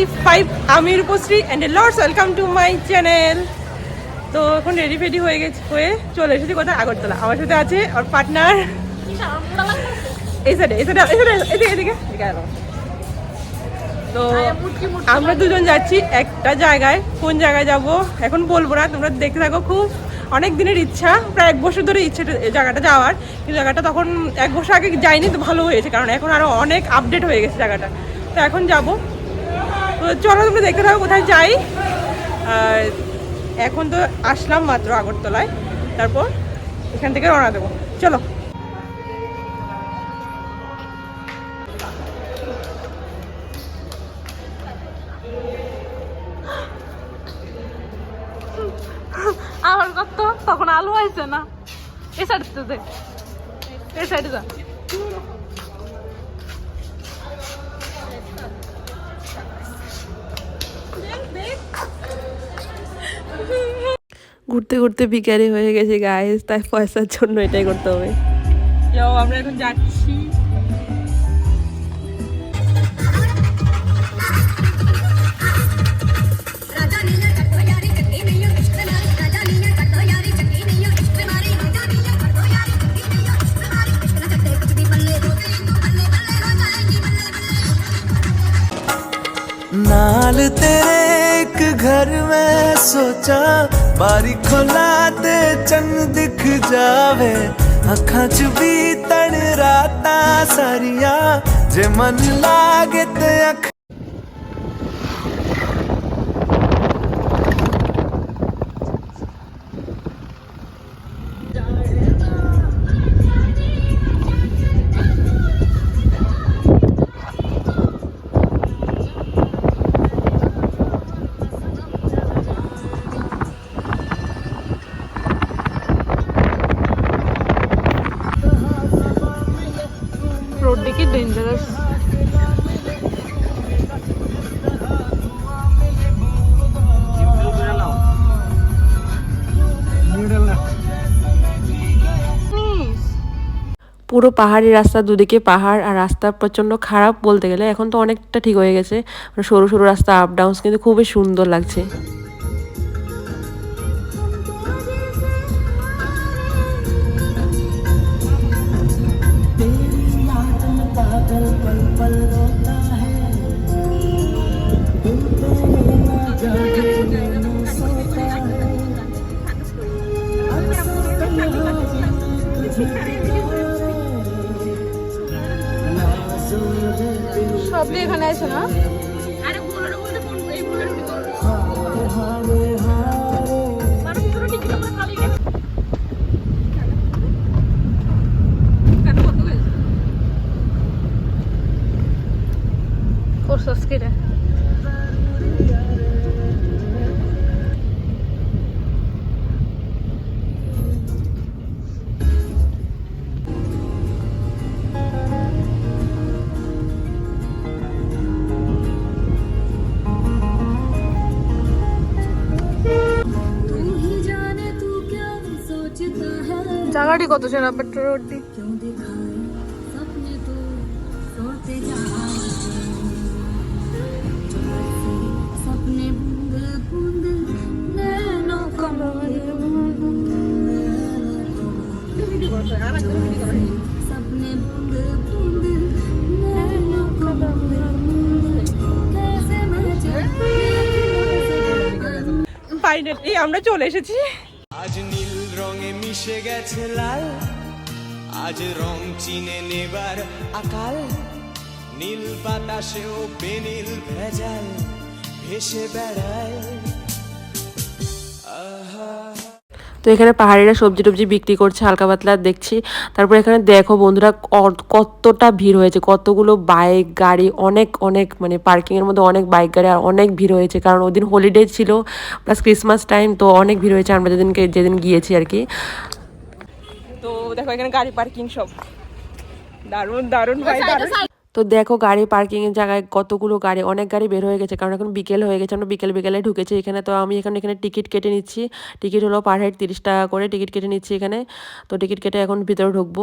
Five five আমি Rupashree and lords welcome to my channel তো এখন রেডি ফেডি হয়ে গেছে হয়ে চলে এসেছি কোথায়? আগরতলা। আমার সাথে আছে ওর পার্টনার এই সাইডে এই সাইডে এই সাইডে এদিকে। তো আমরা দুজন যাচ্ছি একটা জায়গায়। কোন জায়গায় যাব? এখন বলব না তোমরা দেখতে থাকো খুব। অনেক দিনের ইচ্ছা প্রায় এক বছর ধরে ইচ্ছে জায়গাটা যাওয়ার। কিন্তু জায়গাটা তখন এক বছর আগে যাইনি তো ভালো হয়েছে। কারণ এখন আরও অনেক আপডেট হয়ে গেছে জায়গাটা। তো এখন যাব। চলো, তোমরা দেখতে থাকো, কোথায় যাই। আর এখন তো আসলাম মাত্র আগরতলায়। তারপর এখান থেকে রওনা দেবো। চলো। আমার কত তখন আলু হয়েছে না। এ সাইড এ সাইডে যা। ঘুরতে ঘুরতে ভিখারি হয়ে গেছে গাইস তাই পয়সার জন্য এটাই করতে হবে যাও আমরা এখন যাচ্ছি ਰਾਜਾ ਨੀਆਂ ਕੱਟੋ ਯਾਰੀ ਚੱਕੀ ਨਹੀਂਓ ਇਸ਼ਕ ਨਾਲ ਰਾਜਾ ਨੀਆਂ ਕੱਟੋ ਯਾਰੀ ਚੱਕੀ ਨਹੀਂਓ ਇਸ਼ਕ ਮਾਰੀ ਰਾਜਾ ਨੀਆਂ ਕੱਟੋ ਯਾਰੀ ਚੱਕੀ ਨਹੀਂਓ ਇਸ਼ਕ ਮਾਰੀ ਇਸ਼ਕ ਨਾ ਛੱਡੇ ਕੁਝ ਵੀ ਬੱਲੇ ਹੋ ਗਈ ਤੂੰ ਬੱਲੇ ਬੱਲੇ ਹੋ ਜਾਏਗੀ ਬੱਲੇ ਬੱਲੇ ਨਾਲ ਤੇਰੇ घर में सोचा, बारी खोलाते चंद दिख जावे। अखा च भी तन रात सारिया, जे मन लागे ते अख পুরো পাহাড়ি রাস্তা দুদিকে পাহাড় আর রাস্তা প্রচণ্ড খারাপ বলতে গেলে এখন তো অনেকটা ঠিক হয়ে গেছে। মানে সরু সরু রাস্তা আপ ডাউন কিন্তু খুবই সুন্দর লাগছে। এখানে আছে না? ভাড়াটি কত ছিল রোড দিয়ে আমরা চলে এসেছি। মিশে গেছে লাল। আজ রং চিনে নেবার আকাল। নীল বাতাসেও বেনিল ভেজাল ভেসে বেড়ায়। তো এখানে পাহাড়িরা সবজি টবজি বিক্রি করছে হালকা পাতলা দেখছি। তারপর এখানে দেখো বন্ধুরা ক- কতটা ভিড় হয়েছে কতগুলো বাইক গাড়ি অনেক অনেক মানে পার্কিংয়ের মধ্যে অনেক বাইক গাড়ি আর অনেক ভিড় হয়েছে কারণ ওদিন হলিডে ছিল প্লাস ক্রিসমাস টাইম তো অনেক ভিড় হয়েছে আমরা যেদিনকে যেদিন গিয়েছি আর কি। তো দেখো এখানে গাড়ি পার্কিং সব। দারুণ দারুণ ভাই দারুণ। তো দেখো গাড়ি পার্কিংয়ের জায়গায় কতগুলো গাড়ি, অনেক গাড়ি বের হয়ে গেছে। কারণ এখন বিকেল হয়ে গেছে, আমরা বিকেল বিকেলে ঢুকেছি এখানে। তো আমি এখন এখানে টিকিট কেটে নিচ্ছি। টিকিট হলো পার হেড তিরিশ টাকা করে টিকিট কেটে নিচ্ছি এখানে। তো টিকিট কেটে এখন ভিতরে ঢুকবো।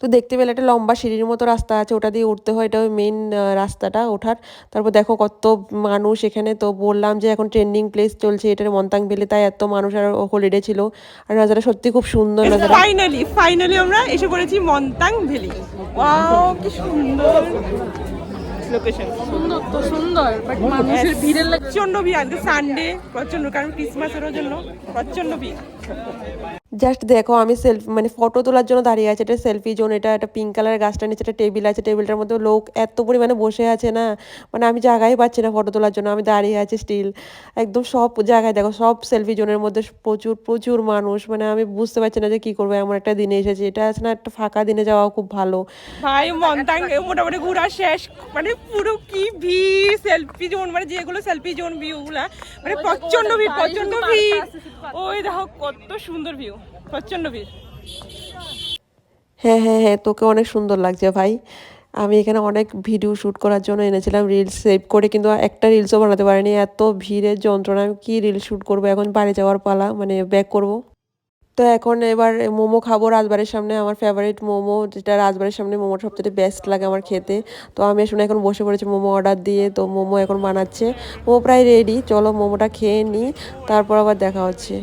তো দেখতে পেলে একটা লম্বা সিঁড়ির মতো রাস্তা আছে ওটা দিয়ে উঠতে হয় এটা ওই মেন রাস্তাটা ওঠার। তারপর দেখো কত মানুষ এখানে তো বললাম যে এখন ট্রেন্ডিং প্লেস চলছে এটার মন্তাং ভ্যালি তাই এত মানুষ আর হলিডে ছিল। আর নাজারা সত্যি খুব সুন্দর নাজারা। ফাইনালি ফাইনালি আমরা এসে পড়েছি মন্তাং ভ্যালি। ওয়াও কি সুন্দর। লোকেশন সুন্দর তো সুন্দর বাট মানুষের ভিড়ের প্রচণ্ড ভিড় আজকে সানডে প্রচণ্ড কারণ ক্রিসমাসের জন্য প্রচণ্ড ভিড়। জাস্ট দেখো, আমি সেলফি মানে ফটো তোলার জন্য দাঁড়িয়ে আছে। এটা সেলফি জোন এটা একটা পিঙ্ক কালারের গাছটা নিচে একটা টেবিল আছে। টেবিলটার মধ্যে লোক এত পরিমাণে বসে আছে না। মানে আমি জায়গায় পাচ্ছি না ফটো তোলার জন্য। আমি দাঁড়িয়ে আছি স্টিল একদম সব জায়গায় দেখো, সব সেলফি জোনের মধ্যে প্রচুর প্রচুর মানুষ। মানে আমি বুঝতে পারছি না যে কি করব, এমন একটা দিনে এসেছি। এটা আছে না, একটা ফাঁকা দিনে যাওয়া খুব ভালো। ভাই মন্তাং মোটামুটি ঘোরা শেষ। মানে পুরো কি ভিড় সেলফি জোন মানে যেগুলো সেলফি জোন ভিউ গুলা মানে প্রচণ্ড ভিড় প্রচণ্ড ভিড়। ওই দেখো কত সুন্দর ভিউ প্রচণ্ড ভিড়। হ্যাঁ হ্যাঁ হ্যাঁ তোকে অনেক সুন্দর লাগছে ভাই। আমি এখানে অনেক ভিডিও শ্যুট করার জন্য এনেছিলাম রিলস সেভ করে কিন্তু একটা রিলসও বানাতে পারিনি। এত ভিড়ের যন্ত্রণা আমি কী রিলস শ্যুট করব? এখন বাড়ি যাওয়ার পালা মানে ব্যাক করব। তো এখন এবার মোমো খাব রাজবাড়ির সামনে। আমার ফেভারিট মোমো, যেটা রাজবাড়ির সামনে মোমোটা সবচেয়ে বেস্ট লাগে আমার খেতে। তো আমি আসলে এখন বসে পড়েছি মোমো অর্ডার দিয়ে, তো মোমো এখন বানাচ্ছে। মোমো প্রায় রেডি চলো মোমোটা খেয়ে নিই, তারপর আবার দেখা হচ্ছে।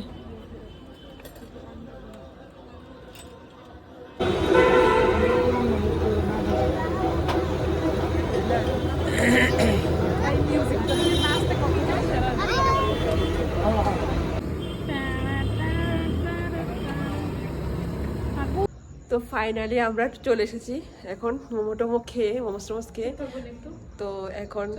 তো ফাইনালি আমরা চলে এসেছি। এখন মোমো টোমো খেয়ে মোমোস টোমোস খেয়ে। তো এখন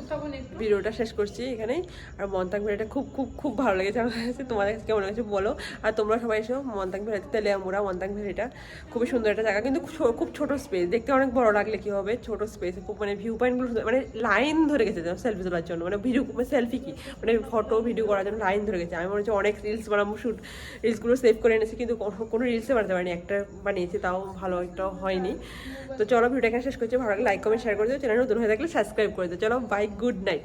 ভিডিওটা শেষ করছি এখানেই। আর মন্তাং ভেড়িটা খুব খুব খুব ভালো লেগেছে। আমার কাছে তোমাদের কাছে কেমন লাগছে বলো। আর তোমরা সবাই এসো মন্তাং তেলে তেলেয়ামুড়া মন্তাং ভেড়িটা খুবই সুন্দর একটা জায়গা। কিন্তু খুব- ছোট স্পেস দেখতে অনেক বড় লাগলে কী হবে? ছোট স্পেস খুব মানে ভিউ পয়েন্টগুলো মানে লাইন ধরে গেছে সেলফি তোলার জন্য। মানে ভিডিও সেলফি কি? মানে ফটো ভিডিও করার জন্য লাইন ধরে গেছে। আমি মনে হচ্ছে অনেক রিলস বানাবো শুট রিলসগুলো সেভ করে এনেছি। কিন্তু কোনো- কোনো রিলসে বানাতে পারিনি। একটা বানিয়েছি তাও ভালো একটা হয়নি। তো চলো ভিডিওটা শেষ করছি। ভালো লাগে লাইক কমেন্ট শেয়ার করে দিও। চ্যানেল নতুন হয়ে থাকলে সাবস্ক্রাইব করে দিও। চলো বাই গুড নাইট